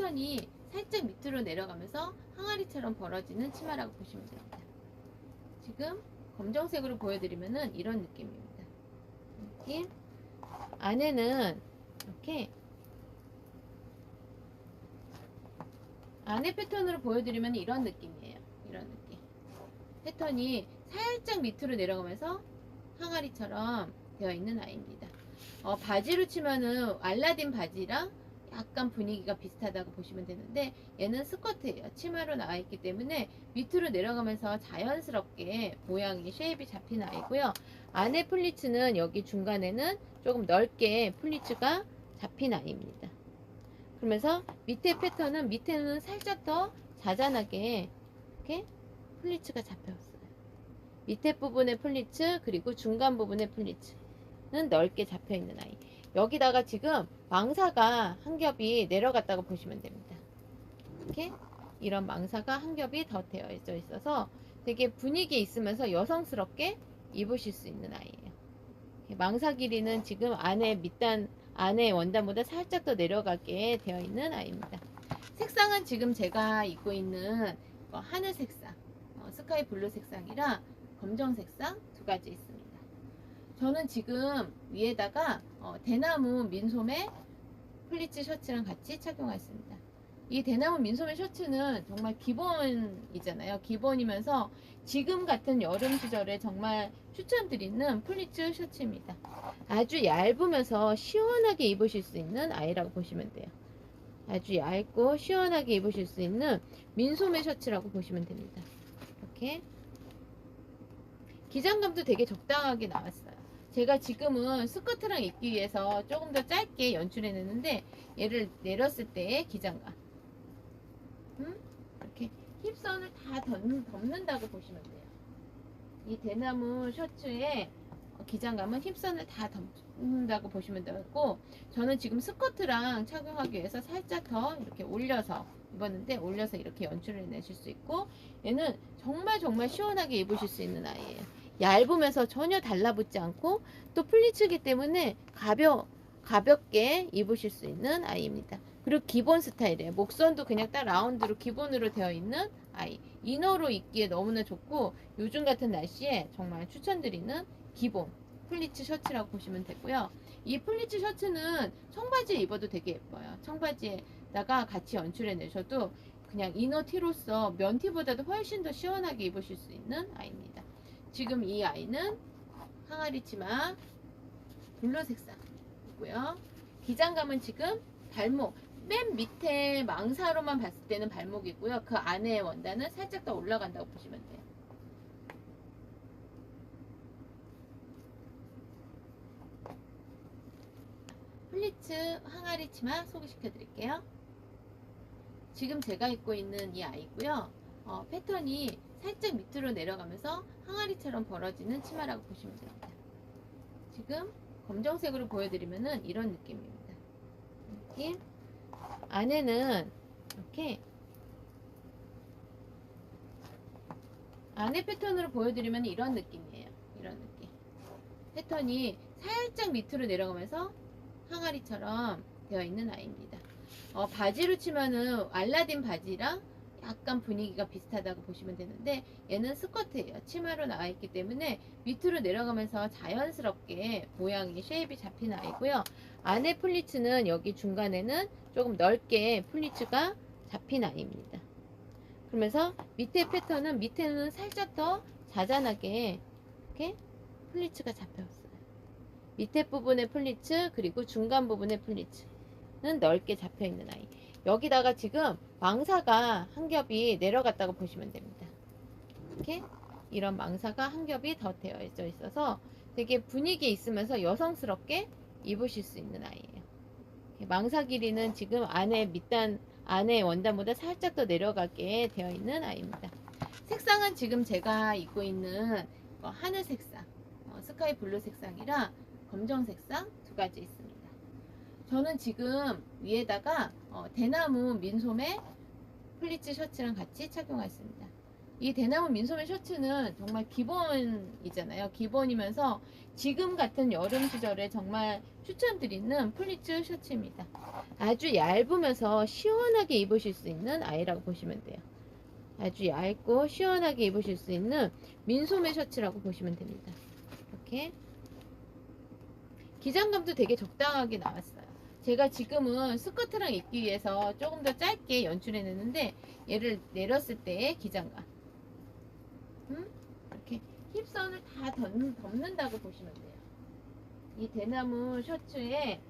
패턴이 살짝 밑으로 내려가면서 항아리처럼 벌어지는 치마라고 보시면 됩니다. 지금 검정색으로 보여드리면은 이런 느낌입니다. 느낌. 안에는 이렇게 안에 패턴으로 보여드리면 이런 느낌이에요. 이런 느낌. 패턴이 살짝 밑으로 내려가면서 항아리처럼 되어 있는 아이입니다. 어, 바지로 치면은 알라딘 바지랑 약간 분위기가 비슷하다고 보시면 되는데 얘는 스커트예요. 치마로 나와 있기 때문에 밑으로 내려가면서 자연스럽게 모양이 쉐입이 잡힌 아이고요. 안에 플리츠는 여기 중간에는 조금 넓게 플리츠가 잡힌 아이입니다. 그러면서 밑에 패턴은 밑에는 살짝 더 자잔하게 이렇게 플리츠가 잡혔어요. 밑에 부분의 플리츠 그리고 중간 부분의 플리츠는 넓게 잡혀 있는 아이. 여기다가 지금 망사가 한 겹이 내려갔다고 보시면 됩니다. 이렇게 이런 망사가 한 겹이 더 되어져 있어서 되게 분위기 있으면서 여성스럽게 입으실 수 있는 아이예요. 망사 길이는 지금 안에 밑단 안에 원단보다 살짝 더 내려가게 되어 있는 아이입니다. 색상은 지금 제가 입고 있는 어, 하늘 색상, 어, 스카이 블루 색상이랑 검정 색상 두 가지 있습니다. 저는 지금 위에다가 어, 대나무 민소매 플리츠 셔츠랑 같이 착용했습니다. 이 대나무 민소매 셔츠는 정말 기본이잖아요. 기본이면서 지금 같은 여름 시절에 정말 추천드리는 플리츠 셔츠입니다. 아주 얇으면서 시원하게 입으실 수 있는 아이라고 보시면 돼요. 아주 얇고 시원하게 입으실 수 있는 민소매 셔츠라고 보시면 됩니다. 이렇게 기장감도 되게 적당하게 나왔어요. 제가 지금은 스커트랑 입기 위해서 조금 더 짧게 연출해 냈는데 얘를 내렸을 때의 기장감 음? 이렇게 힙선을 다 덮는, 덮는 다고 보시면 돼요. 이 대나무 셔츠의 기장감은 힙선을 다 덮는다고 보시면 되고 저는 지금 스커트랑 착용하기 위해서 살짝 더 이렇게 올려서 입었는데 올려서 이렇게 연출을 내실 수 있고 얘는 정말 정말 시원하게 입으실 수 있는 아이예요. 얇으면서 전혀 달라붙지 않고 또 플리츠기 때문에 가벼 가볍게 입으실 수 있는 아이입니다. 그리고 기본 스타일이에요. 목선도 그냥 딱 라운드로 기본으로 되어 있는 아이. 이너로 입기에 너무나 좋고 요즘 같은 날씨에 정말 추천드리는 기본 플리츠 셔츠라고 보시면 되고요. 이 플리츠 셔츠는 청바지에 입어도 되게 예뻐요. 청바지에다가 같이 연출해 내셔도 그냥 이너 티로서 면 티보다도 훨씬 더 시원하게 입으실 수 있는 아이입니다. 지금 이 아이는 항아리 치마 블루 색상이고요. 기장감은 지금 발목 맨 밑에 망사로만 봤을 때는 발목이고요. 그 안에 원단은 살짝 더 올라간다고 보시면 돼요. 플리츠 항아리 치마 소개시켜 드릴게요. 지금 제가 입고 있는 이 아이고요. 어, 패턴이 살짝 밑으로 내려가면서 항아리처럼 벌어지는 치마라고 보시면 됩니다. 지금 검정색으로 보여드리면은 이런 느낌입니다. 느낌. 안에는 이렇게 안에 패턴으로 보여드리면 이런 느낌이에요. 이런 느낌. 패턴이 살짝 밑으로 내려가면서 항아리처럼 되어 있는 아이입니다. 어, 바지로 치면은 알라딘 바지랑 약간 분위기가 비슷하다고 보시면 되는데 얘는 스커트예요. 치마로 나와 있기 때문에 밑으로 내려가면서 자연스럽게 모양이 쉐입이 잡힌 아이고요. 안에 플리츠는 여기 중간에는 조금 넓게 플리츠가 잡힌 아이입니다. 그러면서 밑에 패턴은 밑에는 살짝 더 자잔하게 이렇게 플리츠가 잡혔어요. 밑에 부분의 플리츠 그리고 중간 부분의 플리츠는 넓게 잡혀 있는 아이. 여기다가 지금 망사가 한 겹이 내려갔다고 보시면 됩니다. 이렇게 이런 망사가 한 겹이 더 되어져 있어서 되게 분위기 있으면서 여성스럽게 입으실 수 있는 아이예요. 망사 길이는 지금 안에 밑단 안에 원단보다 살짝 더 내려가게 되어 있는 아이입니다. 색상은 지금 제가 입고 있는 어, 하늘 색상, 어, 스카이 블루 색상이랑 검정 색상 두 가지 있습니다. 저는 지금 위에다가 어, 대나무 민소매 플리츠 셔츠랑 같이 착용했습니다. 이 대나무 민소매 셔츠는 정말 기본이잖아요. 기본이면서 지금 같은 여름 시절에 정말 추천드리는 플리츠 셔츠입니다. 아주 얇으면서 시원하게 입으실 수 있는 아이라고 보시면 돼요. 아주 얇고 시원하게 입으실 수 있는 민소매 셔츠라고 보시면 됩니다. 이렇게 기장감도 되게 적당하게 나왔어요. 제가 지금은 스커트랑 입기 위해서 조금 더 짧게 연출해 냈는데 얘를 내렸을 때의 기장감 음? 이렇게 힙선을 다 덮는, 덮는 다고 보시면 돼요. 이 대나무 셔츠의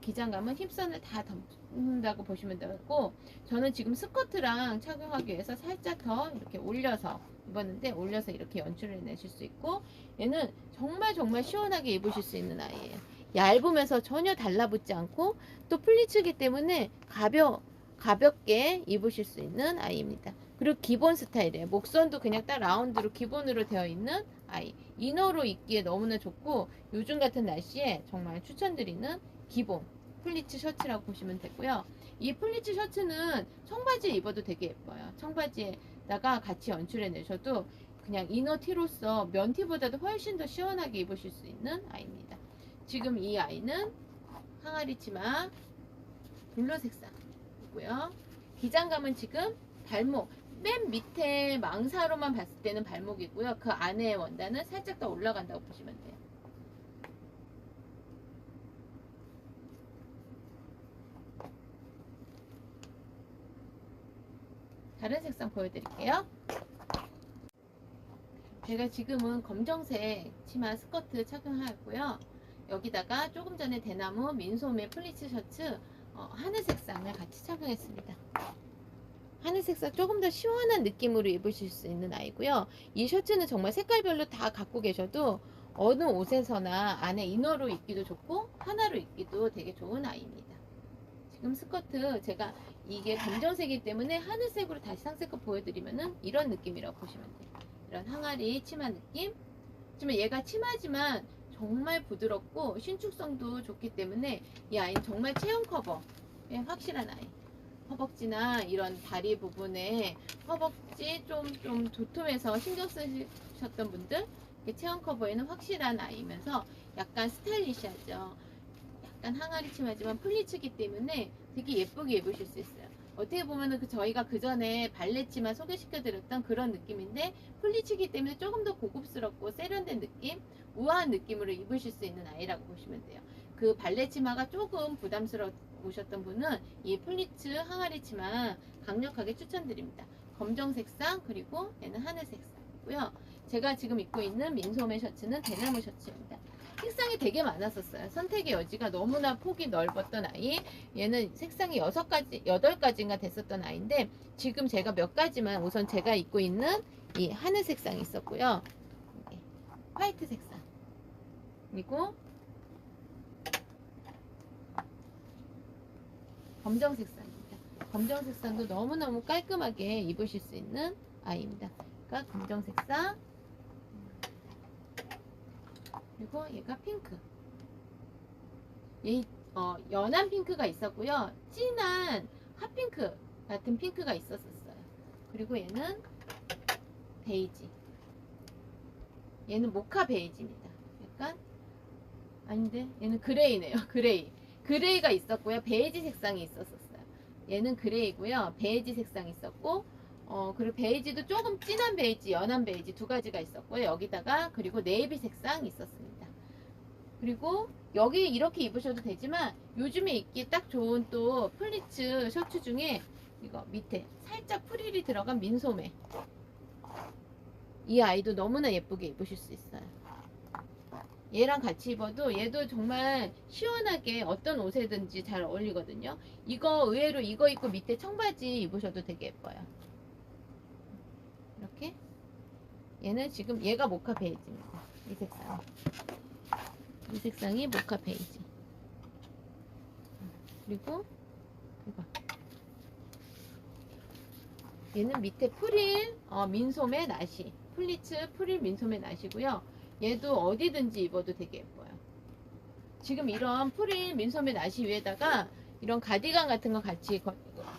기장감은 힙선을 다 덮는다고 보시면 되고 저는 지금 스커트랑 착용하기 위해서 살짝 더 이렇게 올려서 입었는데 올려서 이렇게 연출을 내실 수 있고 얘는 정말 정말 시원하게 입으실 수 있는 아이예요. 얇으면서 전혀 달라붙지 않고 또 플리츠기 때문에 가벼 가볍게 입으실 수 있는 아이입니다. 그리고 기본 스타일이에요. 목선도 그냥 딱 라운드로 기본으로 되어 있는 아이. 이너로 입기에 너무나 좋고 요즘 같은 날씨에 정말 추천드리는 기본 플리츠 셔츠라고 보시면 되고요. 이 플리츠 셔츠는 청바지에 입어도 되게 예뻐요. 청바지에다가 같이 연출해 내셔도 그냥 이너 티로서 면티보다도 훨씬 더 시원하게 입으실 수 있는 아이입니다. 지금 이 아이는 항아리 치마 블루 색상이고요. 기장감은 지금 발목 맨 밑에 망사로만 봤을 때는 발목이고요. 그 안에 원단은 살짝 더 올라간다고 보시면 돼요. 다른 색상 보여드릴게요. 제가 지금은 검정색 치마 스커트 착용하였고요. 여기다가 조금 전에 대나무 민소매 플리츠 셔츠 어, 하늘 색 상을 같이 착용했습니다. 하늘 색 상 조금 더 시원한 느낌으로 입으실 수 있는 아이고요. 이 셔츠는 정말 색깔별로 다 갖고 계셔도 어느 옷에서나 안에 이너로 입기도 좋고 하나로 입기도 되게 좋은 아이입니다. 지금 스커트 제가 이게 검정색이기 때문에 하늘색으로 다시 상세껏 보여드리면은 이런 느낌이라고 보시면 돼요. 이런 항아리 치마 느낌. 하지만 얘가 치마지만 정말 부드럽고 신축성도 좋기 때문에 이 아이는 정말 체형 커버에 확실한 아이. 허벅지나 이런 다리 부분에 허벅지 좀, 좀 도톰해서 신경 쓰셨던 분들 체형 커버에는 확실한 아이면서 약간 스타일리시하죠. 약간 항아리 치마지만 플리츠기 때문에 되게 예쁘게 입으실 수 있어요. 어떻게 보면은 그 저희가 그 전에 발레 치마 소개시켜드렸던 그런 느낌인데 플리츠기 때문에 조금 더 고급스럽고 세련된 느낌, 우아한 느낌으로 입으실 수 있는 아이라고 보시면 돼요. 그 발레 치마가 조금 부담스러우셨던 분은 이 플리츠 항아리 치마 강력하게 추천드립니다. 검정 색상 그리고 얘는 하늘 색상이고요. 제가 지금 입고 있는 민소매 셔츠는 대나무 셔츠입니다. 색상이 되게 많았었어요. 선택의 여지가 너무나 폭이 넓었던 아이. 얘는 색상이 여섯 가지, 여덟 가지인가 됐었던 아이인데 지금 제가 몇 가지만 우선 제가 입고 있는 이 하늘 색상이 있었고요. 화이트 색상. 그리고 검정 색상입니다. 검정 색상도 너무너무 깔끔하게 입으실 수 있는 아이입니다. 그러니까 검정 색상 그리고 얘가 핑크 얘 어, 연한 핑크가 있었고요. 진한 핫핑크 같은 핑크가 있었었어요. 그리고 얘는 베이지 얘는 모카 베이지입니다. 약간 아닌데 얘는 그레이네요. 그레이 그레이가 있었고요. 베이지 색상이 있었었어요. 얘는 그레이고요. 베이지 색상이 있었고 어 그리고 베이지도 조금 진한 베이지, 연한 베이지 두 가지가 있었고요. 여기다가 그리고 네이비 색상 있었습니다. 그리고 여기 이렇게 입으셔도 되지만 요즘에 입기 딱 좋은 또 플리츠 셔츠 중에 이거 밑에 살짝 프릴이 들어간 민소매 이 아이도 너무나 예쁘게 입으실 수 있어요. 얘랑 같이 입어도 얘도 정말 시원하게 어떤 옷에든지 잘 어울리거든요. 이거 의외로 이거 입고 밑에 청바지 입으셔도 되게 예뻐요. 이렇게 얘는 지금 얘가 모카 베이지입니다. 이 색상. 이 색상이 모카 베이지. 그리고 이거. 얘는 밑에 프릴 어, 민소매 나시. 플리츠 프릴 민소매 나시고요. 얘도 어디든지 입어도 되게 예뻐요. 지금 이런 프릴 민소매 나시 위에다가 이런 가디건 같은 거 같이 거-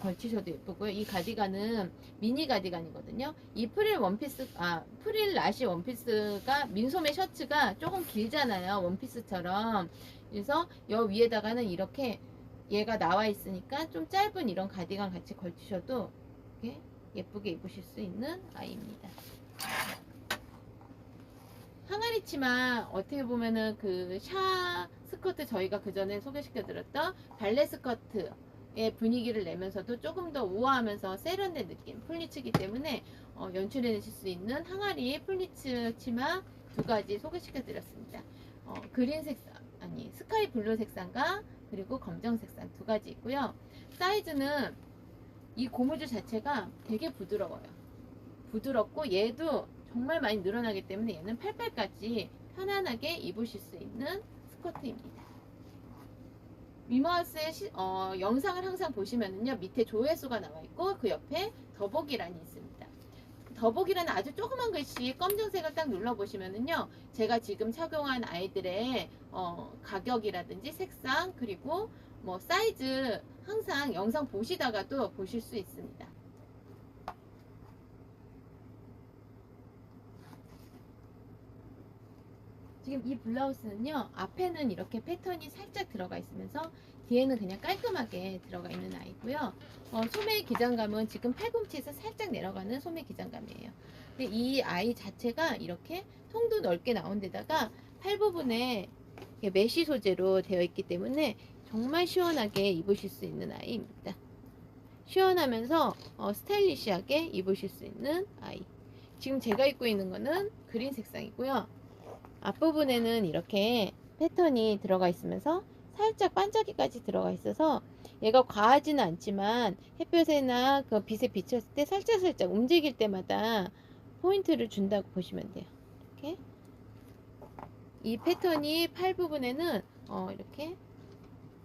걸치셔도 예쁘고요. 이 가디건은 미니 가디건이거든요. 이 프릴 원피스, 아, 프릴 나시 원피스가 민소매 셔츠가 조금 길잖아요. 원피스처럼. 그래서 여 위에다가는 이렇게 얘가 나와 있으니까 좀 짧은 이런 가디건 같이 걸치셔도 이렇게 예쁘게 입으실 수 있는 아이입니다. 항아리 치마 어떻게 보면은 그 샤 스커트 저희가 그 전에 소개시켜드렸던 발레 스커트 의 분위기를 내면서도 조금 더 우아하면서 세련된 느낌 플리츠기 때문에 어, 연출해내실 수 있는 항아리 플리츠 치마 두 가지 소개시켜 드렸습니다. 어, 그린 색상 아니 스카이 블루 색상과 그리고 검정 색상 두 가지 있고요. 사이즈는 이 고무줄 자체가 되게 부드러워요. 부드럽고 얘도 정말 많이 늘어나기 때문에 얘는 팔팔까지 편안하게 입으실 수 있는 스커트입니다. 미머하우스의 시- 어, 영상을 항상 보시면은요 밑에 조회수가 나와 있고 그 옆에 더보기란이 있습니다. 더보기란은 아주 조그만 글씨 검정색을 딱 눌러 보시면은요 제가 지금 착용한 아이들의 어, 가격이라든지 색상 그리고 뭐 사이즈 항상 영상 보시다가도 보실 수 있습니다. 지금 이 블라우스는요 앞에는 이렇게 패턴이 살짝 들어가 있으면서 뒤에는 그냥 깔끔하게 들어가 있는 아이고요. 어, 소매 기장감은 지금 팔꿈치에서 살짝 내려가는 소매 기장감이에요. 근데 이 아이 자체가 이렇게 통도 넓게 나온 데다가 팔 부분에 메쉬 소재로 되어 있기 때문에 정말 시원하게 입으실 수 있는 아이입니다. 시원하면서 어, 스타일리시하게 입으실 수 있는 아이. 지금 제가 입고 있는 거는 그린 색상이고요 앞부분에는 이렇게 패턴이 들어가 있으면서 살짝 반짝이까지 들어가 있어서 얘가 과하지는 않지만 햇볕에나 그 빛에 비쳤을 때 살짝 살짝 움직일 때마다 포인트를 준다고 보시면 돼요. 이렇게 이 패턴이 팔 부분에는 어 이렇게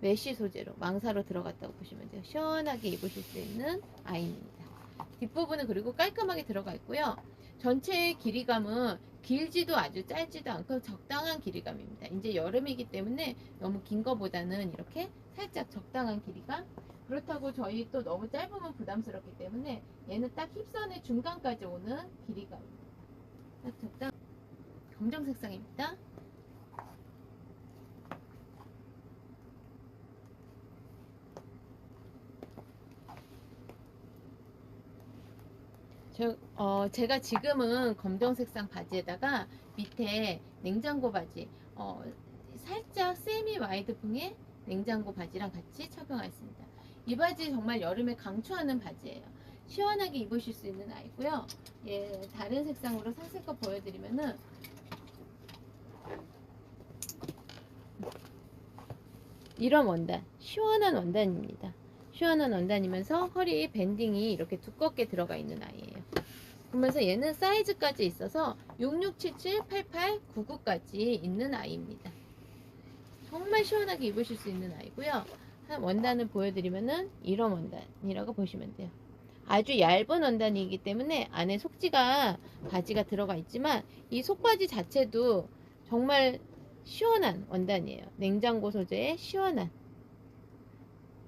메쉬 소재로 망사로 들어갔다고 보시면 돼요. 시원하게 입으실 수 있는 아이입니다. 뒷부분은 그리고 깔끔하게 들어가 있고요. 전체의 길이감은 길지도 아주 짧지도 않고 적당한 길이감입니다. 이제 여름이기 때문에 너무 긴 거보다는 이렇게 살짝 적당한 길이감. 그렇다고 저희 또 너무 짧으면 부담스럽기 때문에 얘는 딱 힙선의 중간까지 오는 길이감입니다. 딱 적당. 검정 색상입니다. 저, 어, 제가 지금은 검정 색상 바지에다가 밑에 냉장고 바지, 어, 살짝 세미 와이드풍의 냉장고 바지랑 같이 착용하였습니다. 이 바지 정말 여름에 강추하는 바지예요. 시원하게 입으실 수 있는 아이고요. 예, 다른 색상으로 상세껏 보여드리면은 이런 원단, 시원한 원단입니다. 시원한 원단이면서 허리 밴딩이 이렇게 두껍게 들어가 있는 아이예요. 그러면서 얘는 사이즈까지 있어서 6677, 88, 99까지 있는 아이입니다. 정말 시원하게 입으실 수 있는 아이고요. 한 원단을 보여드리면은 이런 원단이라고 보시면 돼요. 아주 얇은 원단이기 때문에 안에 속지가 바지가 들어가 있지만 이 속바지 자체도 정말 시원한 원단이에요. 냉장고 소재의 시원한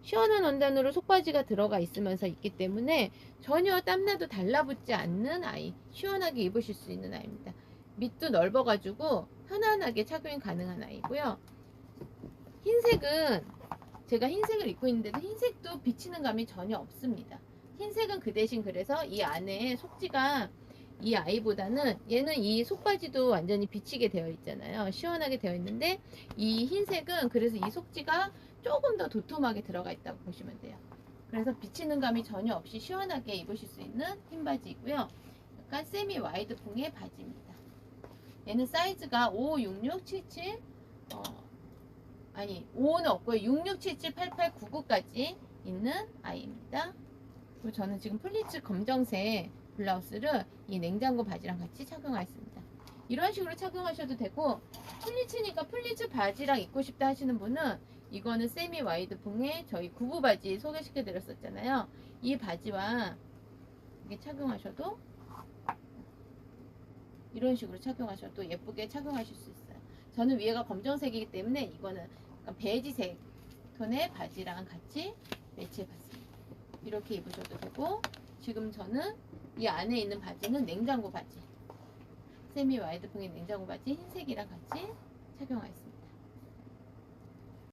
시원한 원단으로 속바지가 들어가 있으면서 있기 때문에 전혀 땀나도 달라붙지 않는 아이 시원하게 입으실 수 있는 아이입니다. 밑도 넓어가지고 편안하게 착용이 가능한 아이고요. 흰색은 제가 흰색을 입고 있는데도 흰색도 비치는 감이 전혀 없습니다. 흰색은 그 대신 그래서 이 안에 속지가 이 아이보다는 얘는 이 속바지도 완전히 비치게 되어 있잖아요. 시원하게 되어 있는데 이 흰색은 그래서 이 속지가 조금 더 도톰하게 들어가 있다고 보시면 돼요. 그래서 비치는 감이 전혀 없이 시원하게 입으실 수 있는 흰 바지이고요. 약간 세미 와이드 풍의 바지입니다. 얘는 사이즈가 5, 6, 6, 7, 7 어, 아니 5는 없고요. 6, 6, 7, 7, 8, 8, 9, 9까지 있는 아이입니다. 그리고 저는 지금 플리츠 검정색 블라우스를 이 냉장고 바지랑 같이 착용하였습니다. 이런 식으로 착용하셔도 되고 플리츠니까 플리츠 바지랑 입고 싶다 하시는 분은 이거는 세미 와이드풍의 저희 구부 바지 소개시켜 드렸었잖아요. 이 바지와 이게 착용하셔도 이런 식으로 착용하셔도 예쁘게 착용하실 수 있어요. 저는 위에가 검정색이기 때문에 이거는 베이지색 톤의 바지랑 같이 매치해 봤습니다. 이렇게 입으셔도 되고 지금 저는 이 안에 있는 바지는 냉장고 바지 세미 와이드풍의 냉장고 바지 흰색이랑 같이 착용하겠습니다.